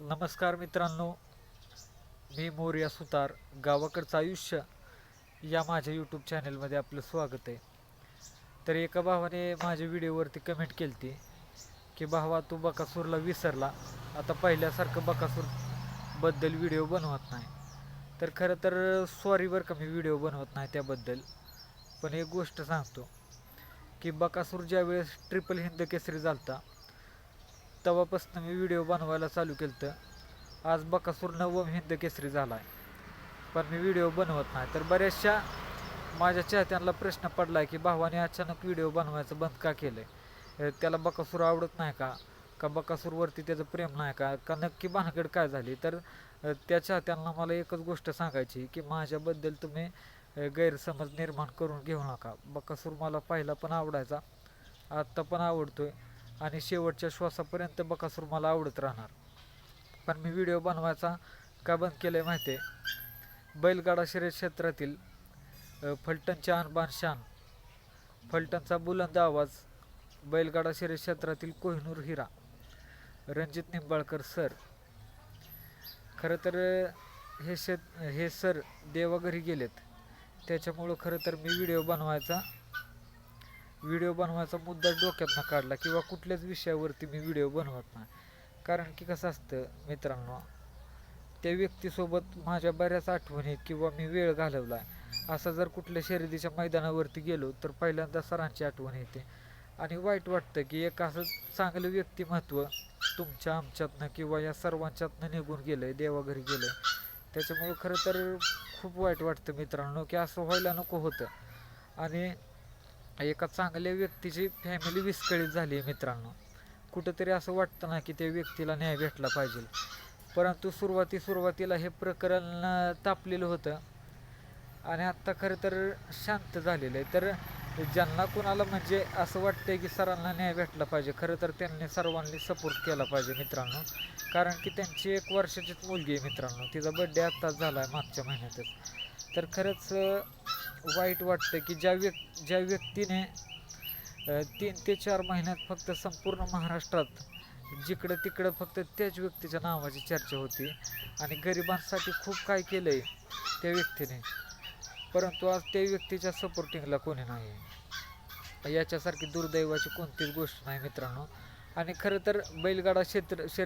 नमस्कार मित्रांनो मी मोर्या सुतार गावाकडचं आयुष्य या माझ्या यूट्यूब चॅनलमध्ये आपलं स्वागत आहे. तर एका भावाने माझ्या व्हिडिओवरती कमेंट केली ती की भावा तू बकासूरला विसरला. आता पहिल्यासारखं बकासूरबद्दल व्हिडिओ बनवत नाही. तर खरं तर सॉरीवर बरं का मी व्हिडिओ बनवत नाही त्याबद्दल. पण एक गोष्ट सांगतो की बकासूर ज्यावेळेस ट्रिपल हिंद केसरी झालता तेव्हापासून मी व्हिडिओ बनवायला चालू केलं तर आज बकासूर नवम हिंद केसरी झाला आहे पण मी व्हिडिओ बनवत नाही. तर बऱ्याचशा माझ्या चाहत्यांना प्रश्न पडला आहे की भावाने अचानक व्हिडिओ बनवायचं बंद का केलं आहे त्याला बकासूर आवडत नाही का? का बकासूरवरती त्याचं प्रेम नाही का? का नक्की भानगड काय झाली? तर त्या चाहत्यांना मला एकच गोष्ट सांगायची की माझ्याबद्दल तुम्ही गैरसमज निर्माण करून घेऊ नका. बकासूर मला पाहिला पण आवडायचा. आत्ता पण आवडतोय. आणि शेवटच्या श्वासापर्यंत बकासूर मला आवडत राहणार. पण मी व्हिडिओ बनवायचा का बंद केलं आहे माहिती आहे? बैलगाडा शर्यत क्षेत्रातील फलटणच्या अनबान शान. फलटणचा बुलंद आवाज बैलगाडा शर्यत क्षेत्रातील कोहिनूर हिरा. रणजित निंबाळकर सर. खरं तर हे शेत हे सर देवाघरी गेलेत. त्याच्यामुळं खरं तर मी व्हिडिओ बनवायचा व्हिडिओ बनवायचा मुद्दा डोक्यातनं काढला किंवा कुठल्याच विषयावरती मी व्हिडिओ बनवत नाही. कारण की कसं असतं मित्रांनो त्या व्यक्तीसोबत माझ्या बऱ्याच आठवणी किंवा मी वेळ घालवला असा असं जर कुठल्या शर्यतीच्या मैदानावरती गेलो तर पहिल्यांदा सरांची आठवण येते. आणि वाईट वाटतं की एक असं चांगलं व्यक्तिमत्व तुमच्या आमच्यातनं किंवा या सर्वांच्यातनं निघून गेलं आहे देवाघरी गेलं आहे त्याच्यामुळं खरं तर खूप वाईट वाटतं मित्रांनो की असं व्हायला नको होतं. आणि एका चांगल्या व्यक्तीची फॅमिली विस्कळीत झाली आहे मित्रांनो. कुठंतरी असं वाटतं ना की त्या व्यक्तीला न्याय भेटला पाहिजे. परंतु सुरुवाती सुरुवातीला हे प्रकरण तापलेलं होतं. आणि आत्ता खरं तर शांत झालेलं आहे. तर ज्यांना कुणाला म्हणजे असं वाटतंय की सरांना न्याय भेटला पाहिजे खरं तर त्यांनी सर्वांनी सपोर्ट केला पाहिजे मित्रांनो. कारण की त्यांची एक वर्षाचीच मुलगी आहे मित्रांनो. तिचा बड्डे आत्ताच झाला आहे मागच्या महिन्यातच. तर खरंच वाईट वाटतं की ज्या व्यक् ज्या व्यक्तीने तीन ते चार महिन्यात फक्त संपूर्ण महाराष्ट्रात जिकडं तिकडं फक्त त्याच व्यक्तीच्या नावाची चर्चा होती आणि गरिबांसाठी खूप काय केलं आहे त्या व्यक्तीने. परंतु आज त्या व्यक्तीच्या सपोर्टिंगला कोणी नाही याच्यासारखी दुर्दैवाची कोणतीच गोष्ट नाही मित्रांनो. आणि खरं तर बैलगाडा क्षेत्र शे